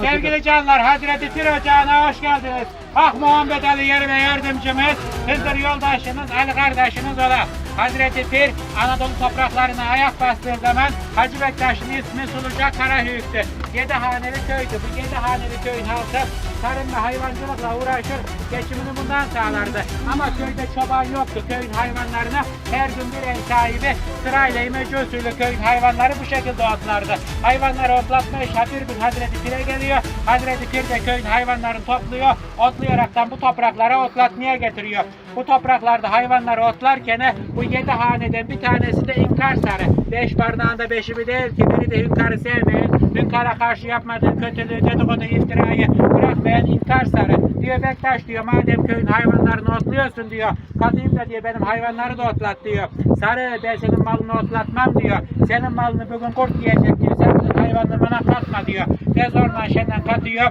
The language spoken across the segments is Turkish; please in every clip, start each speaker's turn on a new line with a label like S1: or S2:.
S1: Sevgili canlar, Hazreti Pir Ocağı'na hoş geldiniz. Ah Muhammed Ali Yeri ve yardımcımız, Hızır yoldaşınız, Ali kardeşiniz olan Hazreti Pir, Anadolu topraklarına ayak bastığı zaman Hacı Bektaş'ın ismi Suluca Karahüyük'tü. Yedi haneli köydü. Bu yedi haneli köyün halkı tarım ve hayvancılıkla uğraşır, geçimini bundan sağlardı. Ama köyde çoban yoktu. Köyün hayvanlarına her gün bir ev sahibi sırayla imece usulü köyün hayvanları bu şekilde otlardı. Hayvanları otlatma işi bir gün Hazreti Pir'e geliyor. Hazreti Pir de köyün hayvanlarını topluyor. Otlayaraktan bu topraklara otlatmaya getiriyor. Bu topraklarda hayvanları otlarken bu yedi haneden bir tanesi de inkar sarı. Beş parmağında beşi bir değil ki biri de hünkârı sevmeyen, hünkâra karşı yapmadığı kötülüğü, dedikodu, iftirayı bırakmayan inkar sarı. Diyor Bektaş diyor madem köyün hayvanlarını otluyorsun diyor. Kadıyım da diyor benim hayvanları da otlat diyor. Sarı ben senin malını otlatmam diyor. Senin malını bugün kurt yiyecek diyor. Sen hayvanını bana katma diyor. Tez orman şenden katıyor.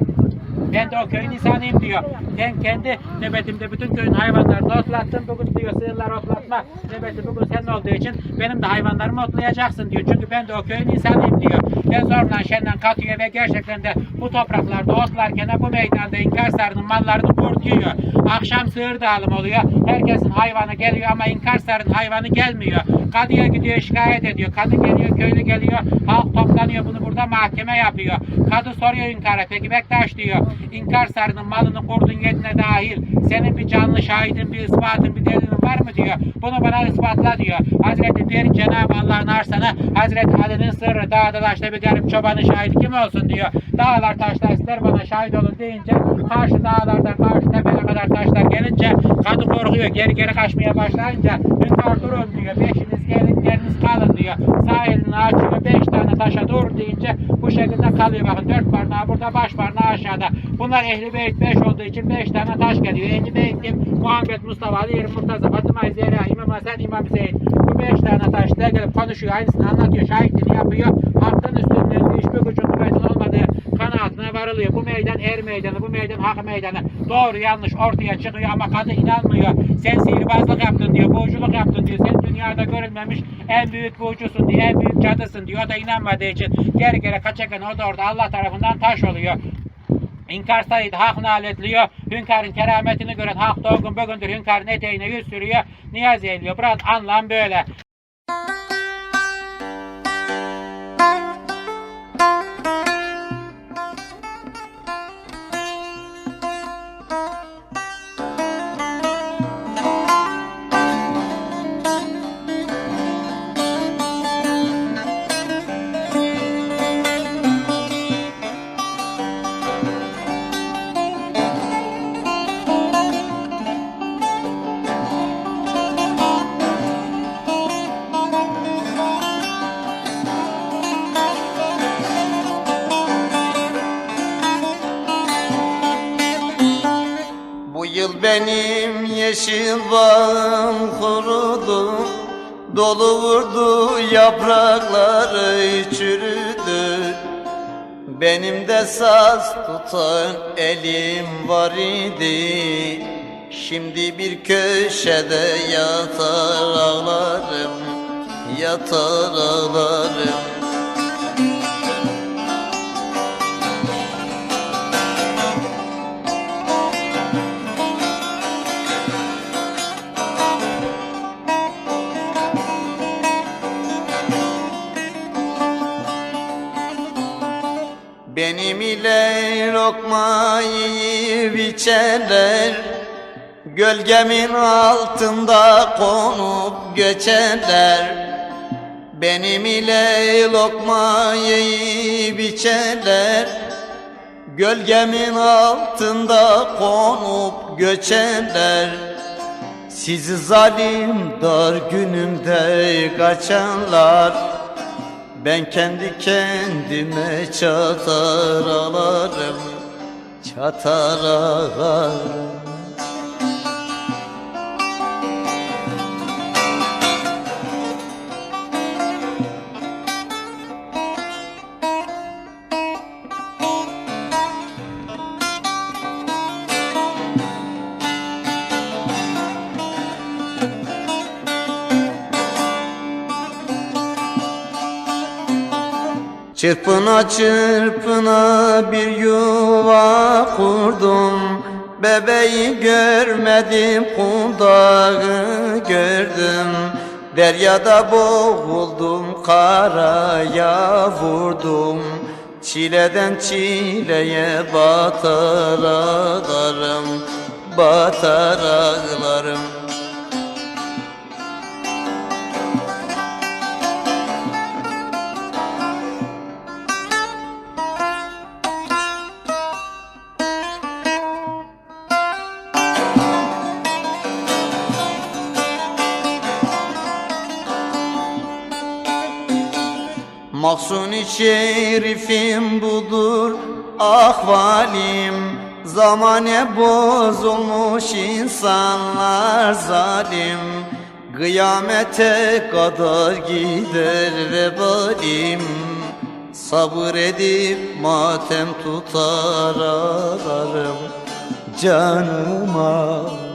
S1: Ben de o köyün insanıyım diyor. Ben kendi nöbetimde bütün köyün hayvanlarını otlattım. Bugün diyor sığırlar otlatma nöbeti bugün senin olduğu için benim de hayvanlarımı otlayacaksın diyor. Çünkü ben de o köyün insanıyım diyor. Ben zorla şenden katıyor ve gerçekten de bu topraklarda otlarken bu meydanda İnkarsar'ın mallarını kurt yiyor. Akşam sığır dağılım oluyor. Herkesin hayvanı geliyor ama İnkarsar'ın hayvanı gelmiyor. Kadıya gidiyor şikayet ediyor. Kadı geliyor, köylü geliyor. Halk toplanıyor bunu burada mahkeme yapıyor. Kadı soruyor İnkar'a. Peki Bektaş diyor. İnkar sarının malını kurdun yedine dahil. Senin bir canlı şahidin, bir ispatın, bir delilin var mı diyor. Bunu bana ispatla diyor. Hazreti Pir Cenab-ı Allah'ın arsana Hazreti Ali'nin sırrı dağda taşta bir garip çobanın şahidi kim olsun diyor. Dağlar taşlar ister bana şahit olun deyince karşı dağlardan karşı tepeye kadar taşlar gelince kadı korkuyor. Geri geri kaçmaya başlayınca Hünkar durun diyor. Beşiniz gelin yeriniz kalın diyor. Sağ elini açıyor. Beş tane taşa dur deyince bu şekilde kalıyor. Bakın dört parmağı burada baş parmağı aşağıda. Bunlar ehli beyt beş olduğu için beş tane taş geliyor. Ehli beyt kim? Muhammed Mustafa, Ali Murtaza, Fatıma Zehra, İmam Hasan, İmam Hüseyin. Bu beş tane taş da gelip konuşuyor. Aynısını anlatıyor. Şahitliğini yapıyor. Hakkın üstünlüğünde hiçbir gücün kuvvetin olmadığı kanaatine varılıyor. Bu meydan er meydanı, bu meydan hak meydanı. Doğru yanlış ortaya çıkıyor ama kadı inanmıyor. Sen sihirbazlık yaptın diyor, buğculuk yaptın diyor. Sen dünyada görülmemiş en büyük buğcusun diyor, en büyük cadısın diyor. O da inanmadığı için geri geri kaçarken o da orada Allah tarafından taş oluyor. İnkar sayıdı hak naletliyor. Hünkarın kerametini gören hak dolgun bugündür hünkarın eteğine yüz sürüyor. Niyaz eğiliyor. Biraz anlam böyle.
S2: Benim yeşil bağım kurudu Dolu vurdu yaprakları çürüdü. Benim de saz tutan elim var idi Şimdi bir köşede yatar ağlarım Yatar ağlarım Benim ile lokma yiyip içerler Gölgemin altında konup göçerler Benim ile lokma yiyip içerler Gölgemin altında konup göçerler Sizi zalim dar günümde kaçanlar ben kendi kendime çatar alarım Çatar ağlarım Çırpına çırpına bir yuva kurdum. Bebeği görmedim kundağı gördüm. Deryada boğuldum karaya vurdum. Çileden çileye batar ağlarım Batar ağlarım Mahsuni şerifim budur ahvalim Zamane bozulmuş insanlar zalim. Kıyamete kadar gider vebalim. Sabır edip matem tutar ararım Canıma